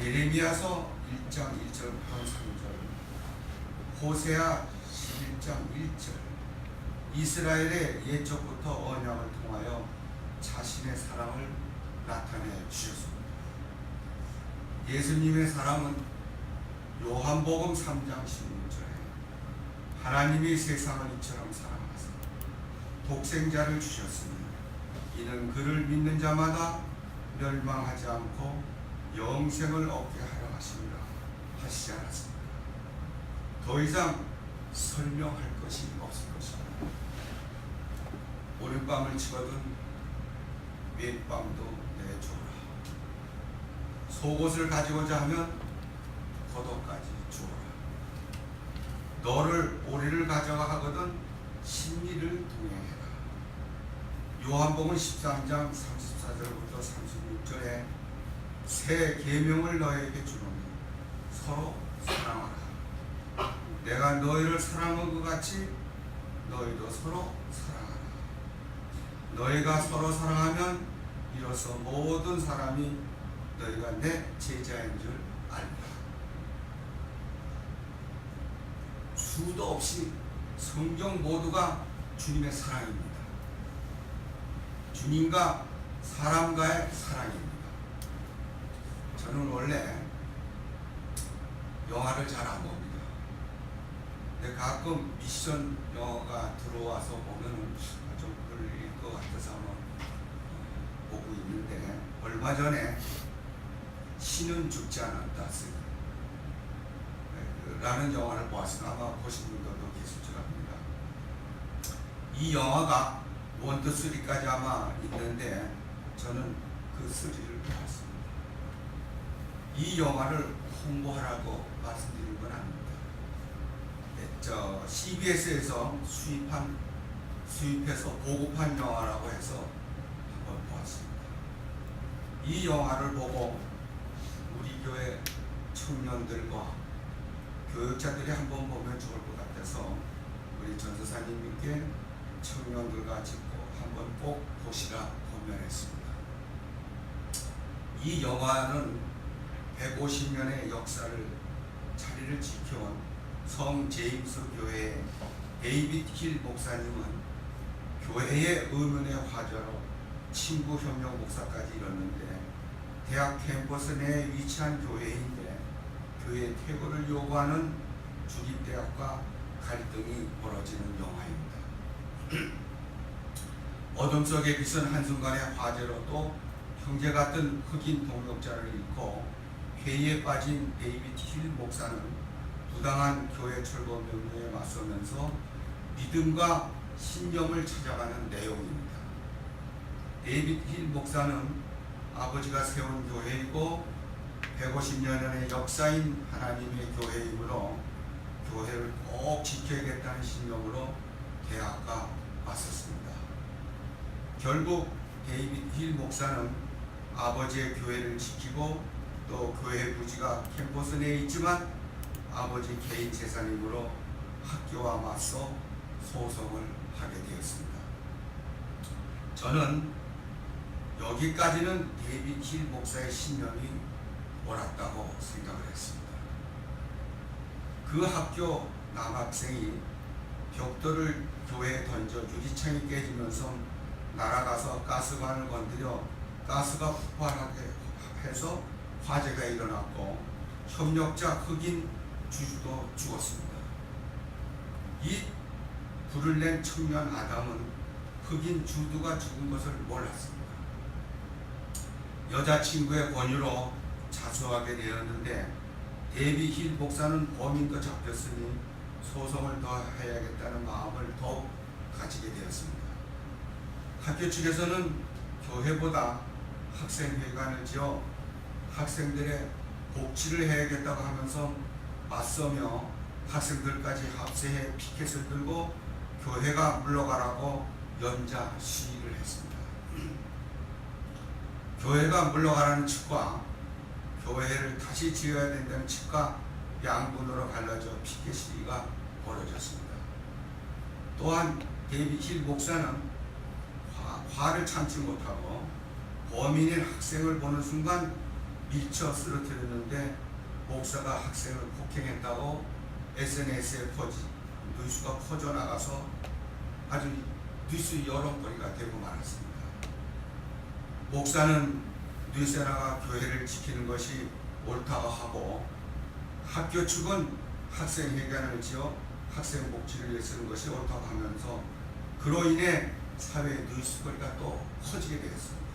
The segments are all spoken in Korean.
예레미야서 1장 1절부터 3절 호세아 11장 1절 이스라엘의 옛적부터 언약을 통하여 자신의 사랑을 나타내 주셨습니다. 예수님의 사랑은 요한복음 3장 16절에 하나님이 세상을 이처럼 사랑하사 독생자를 주셨으니 이는 그를 믿는 자마다 멸망하지 않고 영생을 얻게 하려 하심이라 하시지 않았습니까? 더 이상 설명할 것이 없을 것입니다. 오늘 밤을 치거든 몇 밤도 내주라. 속옷을 가지고자 하면 겉옷까지 주어라. 너를 오리를 가져가 하거든 심리를 동행해라. 요한복음 13장 34절부터 36절에 새 계명을 너에게 주노니 서로 사랑하라. 내가 너희를 사랑한 것 같이 너희도 서로 사랑하라. 너희가 서로 사랑하면 이로써 모든 사람이 너희가 내 제자인 줄 알리라. 수도 없이 성경 모두가 주님의 사랑입니다. 주님과 사람과의 사랑입니다. 저는 원래 영화를 잘 안 봅니다. 근데 가끔 미션 영화가 들어와서 보면은 좀 끌릴 것 같아서 한번 보고 있는데 얼마 전에 신은 죽지 않았다 쓰- 라는 영화를 보았으나 아마 보신 분들도 계실 줄 압니다. 이 영화가 원투 쓰리까지 아마 있는데 저는 그 쓰리를 보았습니다. 이 영화를 홍보하라고 말씀드린 건 아닙니다. 네, 저 CBS에서 수입한 수입해서 보급한 영화라고 해서 한번 보았습니다. 이 영화를 보고 우리 교회 청년들과 교육자들이 한번 보면 좋을 것 같아서 우리 전도사님께 청년들과 짓고 한번 꼭 보시라 권면했습니다. 이 영화는 150년의 역사를 자리를 지켜온 성 제임스 교회의 데이빗 힐 목사님은 교회의 의문의 화제로 친구 협력 목사까지 이뤘는데 대학 캠퍼스 내에 위치한 교회인데 교회 퇴거를 요구하는 주립대학과 갈등이 벌어지는 영화입니다. 어둠 속에 비선 한순간의 화제로 또 형제 같은 흑인 동역자를 잃고 회의에 빠진 데이비드 힐 목사는 부당한 교회 철거 명령에 맞서면서 믿음과 신념을 찾아가는 내용입니다. 데이비드 힐 목사는 아버지가 세운 교회이고 150년의 역사인 하나님의 교회이므로 교회를 꼭 지켜야겠다는 신념으로 대학과 맞섰습니다. 결국 데이비드 힐 목사는 아버지의 교회를 지키고 또 교회 부지가 캠퍼스 내에 있지만 아버지 개인 재산이므로 학교와 맞서 소송을 하게 되었습니다. 저는 여기까지는 데이비드 힐 목사의 신념이 옳았다고 생각을 했습니다. 그 학교 남학생이 벽돌을 교회에 던져 유리창이 깨지면서 날아가서 가스관을 건드려 가스가 폭발하게 해서 화재가 일어났고 협력자 흑인 주주도 죽었습니다. 이 불을 낸 청년 아담은 흑인 주두가 죽은 것을 몰랐습니다. 여자친구의 권유로 자수하게 되었는데 데비 힐 목사는 범인도 잡혔으니 소송을 더 해야겠다는 마음을 더욱 가지게 되었습니다. 학교 측에서는 교회보다 학생회관을 지어 학생들의 복지를 해야겠다고 하면서 맞서며 학생들까지 합세해 피켓을 들고 교회가 물러가라고 연자 시위를 했습니다. 교회가 물러가라는 측과 교회를 다시 지어야 된다는 측과 양분으로 갈라져 피켓 시위가 벌어졌습니다. 또한 데이비 힐 목사는 화, 화를 참지 못하고 범인인 학생을 보는 순간 밀쳐 쓰러뜨렸는데 목사가 학생을 폭행했다고 SNS에 퍼지 뉴스가 퍼져나가서 아주 뉴스 여론거리가 되고 말았습니다. 목사는 뉴스에 나가 교회를 지키는 것이 옳다고 하고 학교 측은 학생 회관을 지어 학생 복지를 위해 쓰는 것이 옳다고 하면서 그로 인해 사회 뉴스거리가 또 커지게 되었습니다.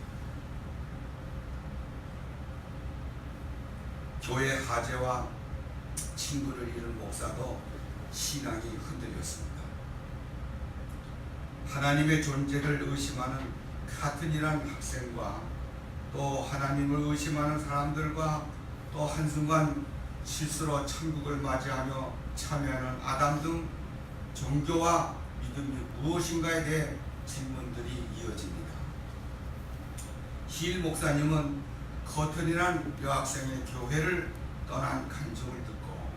교회 하재와 친구를 잃은 목사도 신앙이 흔들렸습니다. 하나님의 존재를 의심하는 카튼이란 학생과 또 하나님을 의심하는 사람들과 또 한순간 실수로 천국을 맞이하며 참여하는 아담 등 종교와 믿음이 무엇인가에 대해 질문들이 이어집니다. 힐 목사님은 커튼이란 여학생의 교회를 떠난 간증을 듣고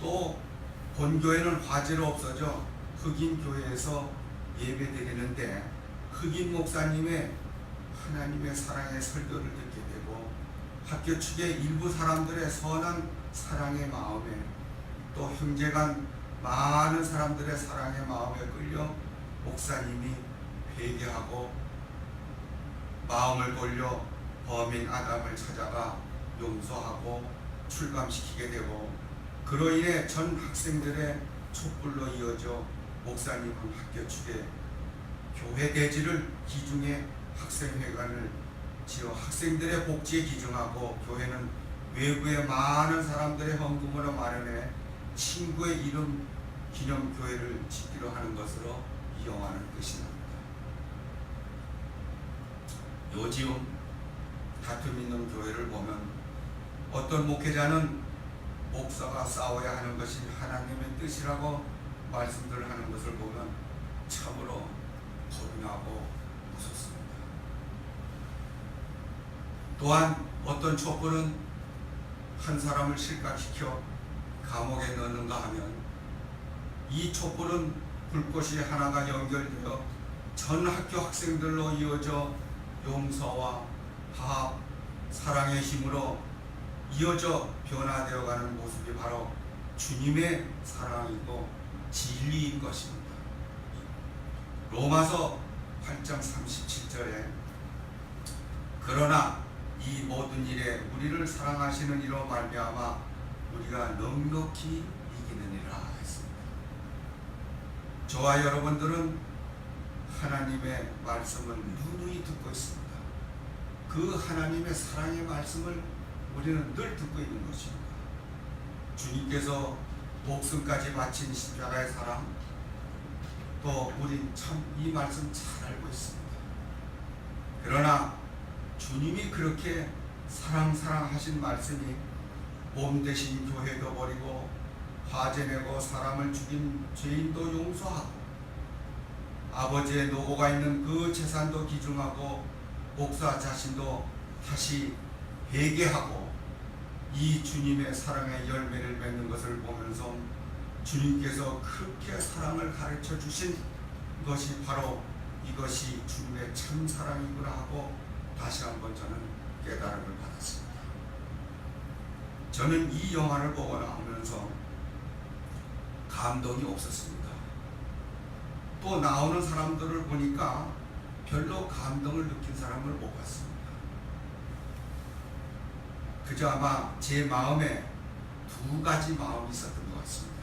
또 본교회는 화재로 없어져 흑인 교회에서 예배드리는데 흑인 목사님의 하나님의 사랑의 설교를 듣게 되고 학교 측의 일부 사람들의 선한 사랑의 마음에 또 형제간 많은 사람들의 사랑의 마음에 끌려 목사님이 회개하고 마음을 돌려 범인 아담을 찾아가 용서하고 출감시키게 되고 그로 인해 전 학생들의 촛불로 이어져 목사님은 학교 측에 교회 대지를 기중해 학생회관을 지어 학생들의 복지에 기증하고 교회는 외부의 많은 사람들의 헌금으로 마련해 친구의 이름 기념교회를 짓기로 하는 것으로 이용하는 것입니다. 요지움 다툼 있는 교회를 보면 어떤 목회자는 목사가 싸워야 하는 것이 하나님의 뜻이라고 말씀들 하는 것을 보면 참으로 나고 무섭습니다. 또한 어떤 촛불은 한 사람을 실각시켜 감옥에 넣는가 하면 이 촛불은 불꽃이 하나가 연결되어 전 학교 학생들로 이어져 용서와 화합, 사랑의 힘으로 이어져 변화되어 가는 모습이 바로 주님의 사랑이고 진리인 것입니다. 로마서 8장 37절에 그러나 이 모든 일에 우리를 사랑하시는 이로 말미암아 우리가 넉넉히 이기느니라 했습니다. 저와 여러분들은 하나님의 말씀을 누누이 듣고 있습니다. 그 하나님의 사랑의 말씀을 우리는 늘 듣고 있는 것입니다. 주님께서 목숨까지 바친 십자가의 사랑, 또 우린 참 이 말씀 잘 알고 있습니다. 그러나 주님이 그렇게 사랑 사랑하신 말씀이 몸 대신 교회도 버리고 화재 내고 사람을 죽인 죄인도 용서하고 아버지의 노고가 있는 그 재산도 기증하고 목사 자신도 다시 회개하고 이 주님의 사랑의 열매를 맺는 것을 보면서 주님께서 그렇게 사랑을 가르쳐 주신 것이 바로 이것이 주님의 참 사랑이구나 하고 다시 한번 저는 깨달음을 받았습니다. 저는 이 영화를 보고 나오면서 감동이 없었습니다. 또 나오는 사람들을 보니까 별로 감동을 느낀 사람을 못 봤습니다. 그저 아마 제 마음에 두 가지 마음이 있었던 것 같습니다.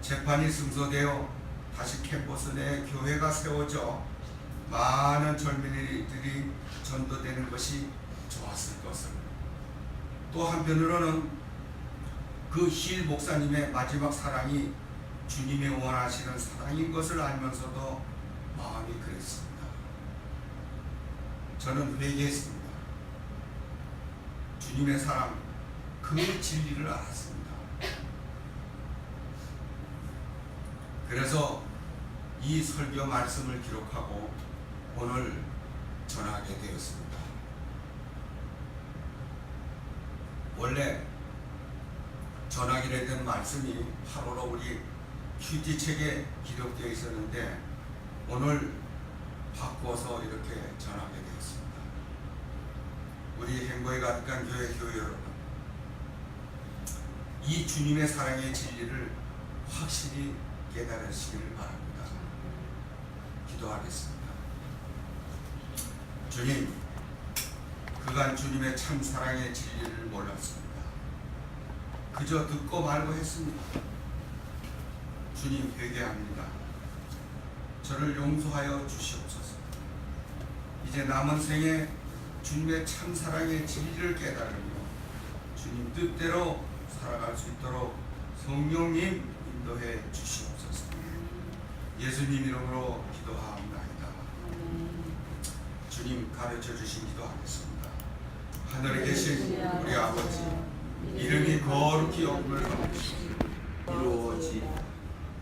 재판이 승소되어 다시 캠퍼스 내 교회가 세워져 많은 젊은이들이 전도되는 것이 좋았을 것을 또 한편으로는 그 힐 목사님의 마지막 사랑이 주님의 원하시는 사랑인 것을 알면서도 마음이 그랬습니다. 저는 회개했습니다. 주님의 사랑, 그 진리를 알았습니다. 그래서 이 설교 말씀을 기록하고 오늘 전하게 되었습니다. 원래 전하기로 된 말씀이 8월로 우리 큐티 책에 기록되어 있었는데 오늘 바꾸어서 이렇게 전하게 되었습니다. 우리 행복에 가득한 교회 교회 여러분 이 주님의 사랑의 진리를 확실히 깨달으시기를 바랍니다. 기도하겠습니다. 주님, 그간 주님의 참 사랑의 진리를 몰랐습니다. 그저 듣고 말고 했습니다. 주님 회개합니다. 저를 용서하여 주시옵소서. 이제 남은 생에 주님의 참 사랑의 진리를 깨달으며 주님 뜻대로 살아갈 수 있도록 성령님 인도해 주시옵소서. 예수님 이름으로 기도하옵나이다. 주님 가르쳐 주신 기도하겠습니다. 하늘에 계신 우리 아버지 이름이 거룩히 여김을 받으시고 이루어지